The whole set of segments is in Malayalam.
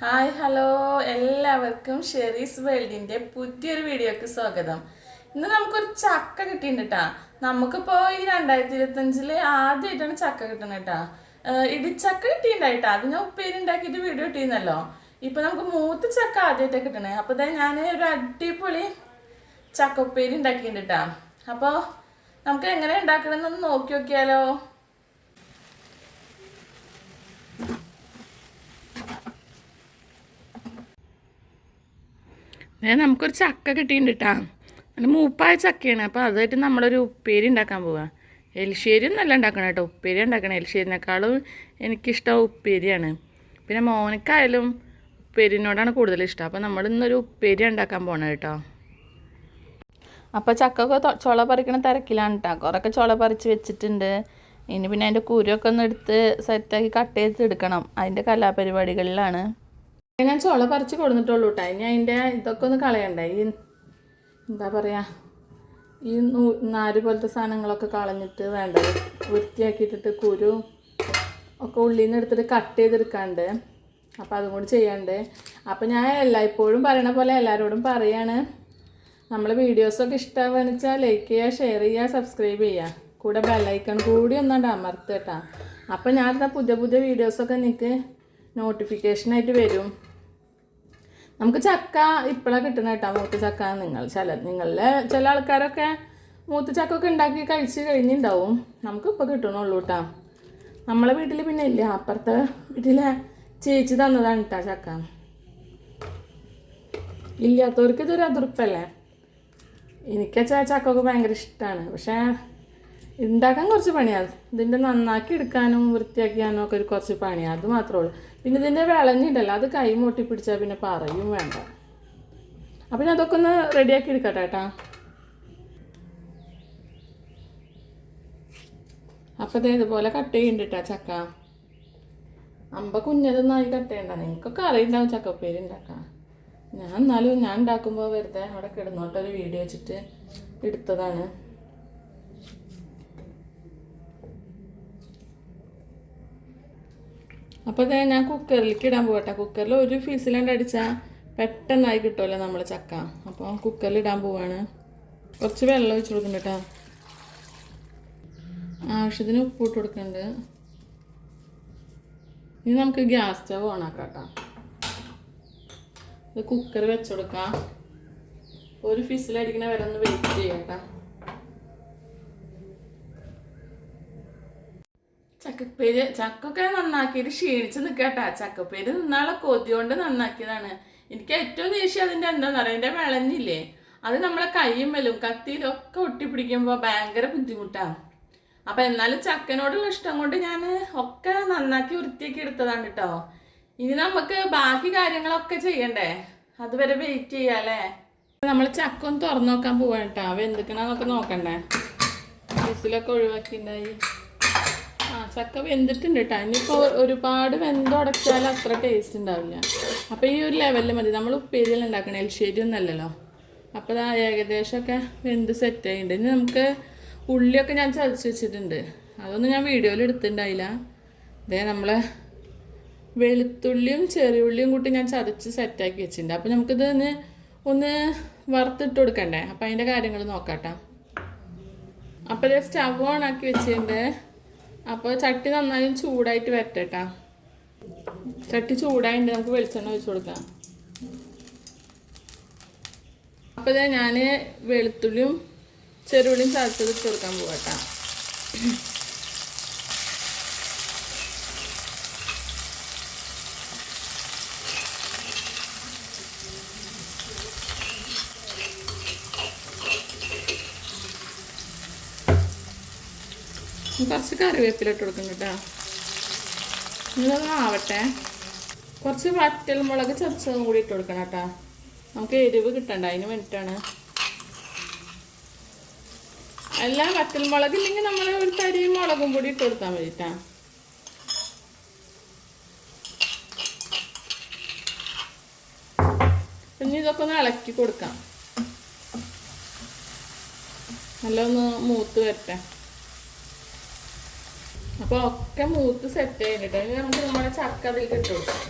Hi hello. എല്ലാവർക്കും ഷെറീസ് വേൾഡിന്റെ പുതിയൊരു വീഡിയോക്ക് സ്വാഗതം. ഇന്ന് നമുക്കൊരു ചക്ക കിട്ടിയിട്ടുണ്ട് കേട്ടാ നമുക്കിപ്പോ ഈ രണ്ടായിരത്തി ഇരുപത്തി അഞ്ചിൽ ആദ്യമായിട്ടാണ് ചക്ക കിട്ടുന്നത് കേട്ടാ ഇടിച്ചക്ക കിട്ടിയിട്ടുണ്ടായിട്ടാ അത് ഞാൻ ഉപ്പേരി ഉണ്ടാക്കിയിട്ട് വീഡിയോ കിട്ടിയിരുന്നല്ലോ ഇപ്പൊ നമുക്ക് മൂത്ത ചക്ക ആദ്യമായിട്ടാണ് കിട്ടണേ അപ്പൊ ഇതാ ഞാൻ ഒരു അടിപൊളി ചക്ക ഉപ്പേരി ഉണ്ടാക്കിയിട്ടുണ്ട് കേട്ടാ അപ്പോൾ നമുക്ക് എങ്ങനെ ഉണ്ടാക്കണമെന്നൊന്ന് നോക്കി നോക്കിയാലോ. ദേ നമുക്കൊരു ചക്ക കിട്ടിയിട്ടുണ്ട് കേട്ടോ നല്ല മൂപ്പായ ചക്കയാണ്. അപ്പോൾ അതായിട്ട് നമ്മളൊരു ഉപ്പേരി ഉണ്ടാക്കാൻ പോവാം. എലിശ്ശേരി ഒന്നല്ല ഉണ്ടാക്കണം കേട്ടോ. ഉപ്പേരി ഉണ്ടാക്കണം. എലിശ്ശേരിനേക്കാളും എനിക്കിഷ്ടം ഉപ്പേരിയാണ്. പിന്നെ മോനക്കായാലും ഉപ്പേരിനോടാണ് കൂടുതൽ ഇഷ്ടം. അപ്പോൾ നമ്മൾ ഇന്നൊരു ഉപ്പേരി ഉണ്ടാക്കാൻ പോകണം കേട്ടോ. അപ്പോൾ ചക്കൊക്കെ ചുള പറിക്കണ തിരക്കിലാണ് കേട്ടോ കുറേയൊക്കെ ചുള പറിച്ച് വെച്ചിട്ടുണ്ട്. ഇനി പിന്നെ അതിന്റെ കുരുവൊക്കെ ഒന്ന് എടുത്ത് സെറ്റാക്കി കട്ട് ചെയ്ത് എടുക്കണം. അതിന്റെ കലാപരിപാടികളിലാണ്. ഞാൻ ചുള പറിച്ച് കൊടുത്തിട്ടുള്ളൂ കേട്ടോ ഇനി അതിന്റെ ഇതൊക്കെ ഒന്ന് കളയണ്ടേ? ഈ എന്താ പറയുക ഈ നൂ നാര് പോലത്തെ സാധനങ്ങളൊക്കെ കളഞ്ഞിട്ട് വേണ്ട? വൃത്തിയാക്കിയിട്ടിട്ട് കുരു ഒക്കെ ഉള്ളിൽ നിന്ന് എടുത്തിട്ട് കട്ട് ചെയ്തെടുക്കാണ്ട്. അപ്പോൾ അതും കൂടി ചെയ്യാണ്ട്. അപ്പോൾ ഞാൻ എല്ലായ്പ്പോഴും പറയണ പോലെ എല്ലാവരോടും പറയാണ്. നമ്മൾ വീഡിയോസൊക്കെ ഇഷ്ടമാണെന്ന് വെച്ചാൽ ലൈക്ക് ചെയ്യുക ഷെയർ ചെയ്യുക സബ്സ്ക്രൈബ് ചെയ്യുക കൂടെ ബെല്ലൈക്കൺ കൂടി ഒന്നാണ്ട് അമർത്തേട്ടാ അപ്പോൾ ഞാൻ പുതിയ പുതിയ വീഡിയോസൊക്കെ നിങ്ങൾക്ക് നോട്ടിഫിക്കേഷനായിട്ട് വരും. നമുക്ക് ചക്ക ഇപ്പോഴാണ് കിട്ടുന്ന കേട്ടോ മൂത്ത ചക്ക നിങ്ങൾ ചില നിങ്ങളിലെ ചില ആൾക്കാരൊക്കെ മൂത്ത ചക്ക ഒക്കെ ഉണ്ടാക്കി കഴിച്ച് കഴിഞ്ഞിട്ടുണ്ടാവും നമുക്ക് ഇപ്പോൾ കിട്ടണുള്ളൂ കേട്ടോ നമ്മളെ വീട്ടിൽ പിന്നെ ഇല്ല? അപ്പുറത്തെ വീട്ടിലെ ചേച്ചി തന്നതാണ് കേട്ടോ ചക്ക. ഇല്ലാത്തവർക്ക് ഇതൊരു അതിർപ്പല്ലേ? ചക്ക ചക്കൊക്കെ ഭയങ്കര ഇഷ്ടമാണ് പക്ഷേ ഉണ്ടാക്കാൻ കുറച്ച് പണിയാണ് ഇതിന്റെ നന്നാക്കി എടുക്കാനും വൃത്തിയാക്കാനും ഒക്കെ ഒരു കുറച്ച് പണിയാണ് അത് മാത്രമേ ഉള്ളൂ. പിന്നെ ഇതിന്റെ വിളഞ്ഞിട്ടല്ല അത് കൈ മുട്ടി പിടിച്ചാൽ പിന്നെ പറയും വേണ്ട. അപ്പം ഞാൻ അതൊക്കെ ഒന്ന് റെഡിയാക്കി എടുക്കട്ടെ ഏട്ടാ അപ്പം ഇത് ഇതുപോലെ കട്ട് ചെയ്യണ്ടിട്ടാ ചക്ക. അമ്പ കുഞ്ഞതൊന്നായി കട്ട് ചെയ്യണ്ട. നിങ്ങൾക്കൊക്കെ അറിയുണ്ടാവും ചക്കപ്പേര് ഉണ്ടാക്കാം ഞാൻ എന്നാലും ഞാൻ ഉണ്ടാക്കുമ്പോൾ വെറുതെ അവിടെ കിടന്നോട്ടൊരു വീഡിയോ വെച്ചിട്ട് എടുത്തതാണ്. അപ്പോൾ അതെ ഞാൻ കുക്കറിലേക്ക് ഇടാൻ പോകട്ടെ. കുക്കറിൽ ഒരു ഫീസിലാണ്ട് അടിച്ചാൽ പെട്ടെന്നായി കിട്ടുമല്ലോ നമ്മൾ ചക്ക. അപ്പോൾ കുക്കറിൽ ഇടാൻ പോവാണ്. കുറച്ച് വെള്ളം ഒഴിച്ച് കൊടുക്കുന്നുണ്ട് കേട്ടോ ആവശ്യത്തിന് ഉപ്പ് ഇട്ട് കൊടുക്കുന്നുണ്ട് ഇനി നമുക്ക് ഗ്യാസ് സ്റ്റവ് ഓണാക്കാം കേട്ടോ ഇത് കുക്കർ വെച്ച് കൊടുക്കാം. ഒരു ഫിസിലടിക്കണ വരെ ഒന്ന് വെയിറ്റ് ചെയ്യാം കേട്ടോ ചക്കപ്പേര് ചക്കൊക്കെ നന്നാക്കിയിട്ട് ക്ഷീണിച്ച് നിൽക്കട്ടാ ചക്കപ്പേര് നിന്നാളെ കൊതി കൊണ്ട് നന്നാക്കിയതാണ്. എനിക്ക് ഏറ്റവും ദേഷ്യം അതിന്റെ എന്താണെന്ന് പറയാം എന്റെ വിളഞ്ഞില്ലേ? അത് നമ്മളെ കൈയും വലും കത്തിയിലും ഒക്കെ ഒട്ടിപ്പിടിക്കുമ്പോൾ ഭയങ്കര ബുദ്ധിമുട്ടാണ് അപ്പം എന്നാലും ചക്കനോടുള്ള ഇഷ്ടം കൊണ്ട് ഞാൻ ഒക്കെ നന്നാക്കി വൃത്തിയാക്കി എടുത്തതാണ് കേട്ടോ ഇനി നമുക്ക് ബാക്കി കാര്യങ്ങളൊക്കെ ചെയ്യണ്ടേ? അതുവരെ വെയിറ്റ് ചെയ്യാല്ലേ നമ്മൾ ചക്ക ഒന്ന് തുറന്നു നോക്കാൻ പോവാട്ടോ അവ എന്തൊക്കെയാണെന്നൊക്കെ നോക്കണ്ടേ? വിസിലൊക്കെ ഒഴിവാക്കിണ്ടായി. ചക്ക വെന്തിട്ടുണ്ട് കേട്ടോ ഇനിയിപ്പോൾ ഒരുപാട് വെന്തുടച്ചാൽ അത്ര ടേസ്റ്റ് ഉണ്ടാവില്ല. അപ്പോൾ ഈ ഒരു ലെവലിൽ മതി. നമ്മൾ ഉപ്പേരിയെല്ലാം ഉണ്ടാക്കണം? എൽശ്ശേരി ഒന്നല്ലല്ലോ അപ്പോൾ അത് ഏകദേശമൊക്കെ വെന്ത് സെറ്റ് ആയിട്ടുണ്ട്. ഇനി നമുക്ക് ഉള്ളിയൊക്കെ ഞാൻ ചതച്ച് വെച്ചിട്ടുണ്ട്. അതൊന്നും ഞാൻ വീഡിയോയിൽ എടുത്തിട്ടുണ്ടായില്ല. ഇതേ നമ്മൾ വെളുത്തുള്ളിയും ചെറിയുള്ളിയും കൂട്ടി ഞാൻ ചതച്ച് സെറ്റാക്കി വെച്ചിട്ടുണ്ട്. അപ്പോൾ നമുക്കിത് ഒന്ന് ഒന്ന് വറുത്തിട്ട് കൊടുക്കണ്ടേ? അപ്പോൾ അതിന്റെ കാര്യങ്ങൾ നോക്കാട്ടോ. അപ്പോൾ ഇത് സ്റ്റവ് ഓൺ ആക്കി വെച്ചിട്ടുണ്ട്. അപ്പോൾ ചട്ടി നന്നായി ചൂടായിട്ട് വരട്ടെട്ടാ. ചട്ടി ചൂടായിട്ട് നമുക്ക് വെളിച്ചെണ്ണ ഒഴിച്ചു കൊടുക്കാം. അപ്പോൾ ഞാൻ വെളുത്തുള്ളിയും ചെറുള്ളിയും ചതച്ചത് ഇട്ട് കൊടുക്കാൻ പോകട്ടാ കുറച്ച് കറിവേപ്പില ഇട്ട് കൊടുക്കണം കേട്ടോ. നിങ്ങൾ ആവട്ടെ കുറച്ച് വറ്റൽ മുളക് ചതച്ചതും കൂടി ഇട്ട് കൊടുക്കണം കേട്ടോ. നമുക്ക് എരിവ് കിട്ടണ്ട അതിന് വേണ്ടിയിട്ടാണ് അല്ല വറ്റൽ മുളക് ഇല്ലെങ്കിൽ നമ്മൾ ഒരു തരി മുളകും കൂടി ഇട്ട് കൊടുത്താൽ മതിട്ടാ പിന്നെ ഇതൊക്കെ ഒന്ന് ഇളക്കി കൊടുക്കാം. നല്ല ഒന്ന് മൂത്ത് വരട്ടെ. അപ്പോൾ ഒക്കെ മൂത്ത് സെറ്റ് ചെയ്തിട്ട് നമുക്ക് നമ്മുടെ ചക്ക അതിൽ ഇട്ട് കൊടുക്കാം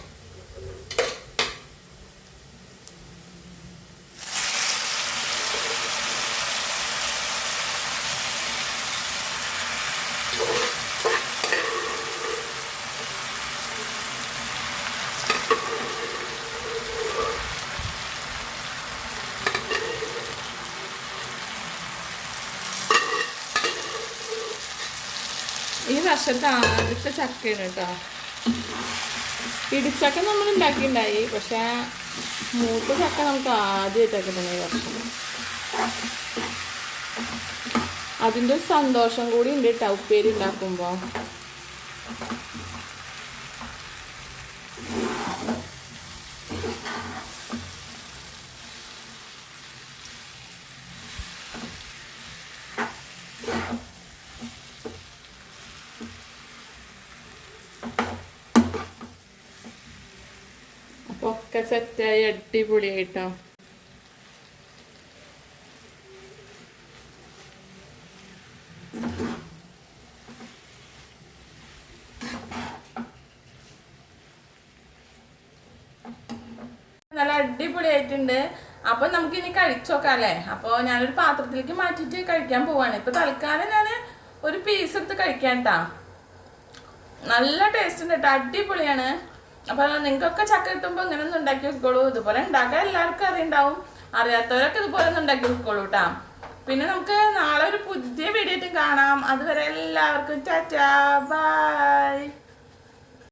വർഷത്തെ ആദ്യത്തെ ചക്കയാണ് കേട്ടോ. ഇടിച്ചക്ക നമ്മൾ ഉണ്ടാക്കിയിട്ടുണ്ടായി പക്ഷെ മൂത്ത ചക്ക നമുക്ക് ആദ്യമായിട്ടൊക്കെ തന്നെ വർഷം. അതിന്റെ സന്തോഷം കൂടി ഉണ്ട് കേട്ടോ ഉപ്പേരി ഉണ്ടാക്കുമ്പോൾ അപ്പോൾ ഒക്കെ സെറ്റായി അടിപൊളിയായിട്ടോ? നല്ല അടിപൊളിയായിട്ടുണ്ട്. അപ്പൊ നമുക്ക് ഇനി കഴിച്ചോക്കാം അല്ലേ അപ്പൊ ഞാനൊരു പാത്രത്തിലേക്ക് മാറ്റിയിട്ട് കഴിക്കാൻ പോവാണ്. ഇപ്പൊ തൽക്കാലം ഞാൻ ഒരു പീസ് എടുത്ത് കഴിക്കാൻ കേട്ടാ നല്ല ടേസ്റ്റ് ഉണ്ട് കേട്ടോ അടിപൊളിയാണ്. അപ്പൊ നിങ്ങൾക്കൊക്കെ ചക്ക കിട്ടുമ്പോൾ ഇങ്ങനെ ഒന്ന് ഉണ്ടാക്കി വെക്കോളൂ. ഇതുപോലെ ഉണ്ടാക്കാൻ എല്ലാവർക്കും അറിയുണ്ടാവും. അറിയാത്തവരൊക്കെ ഇതുപോലെ ഒന്ന് ഉണ്ടാക്കി വെക്കോളൂ കേട്ടാ പിന്നെ നമുക്ക് നാളെ ഒരു പുതിയ വീഡിയോ കാണാം. അതുവരെ എല്ലാവർക്കും ടാറ്റാ. ബൈ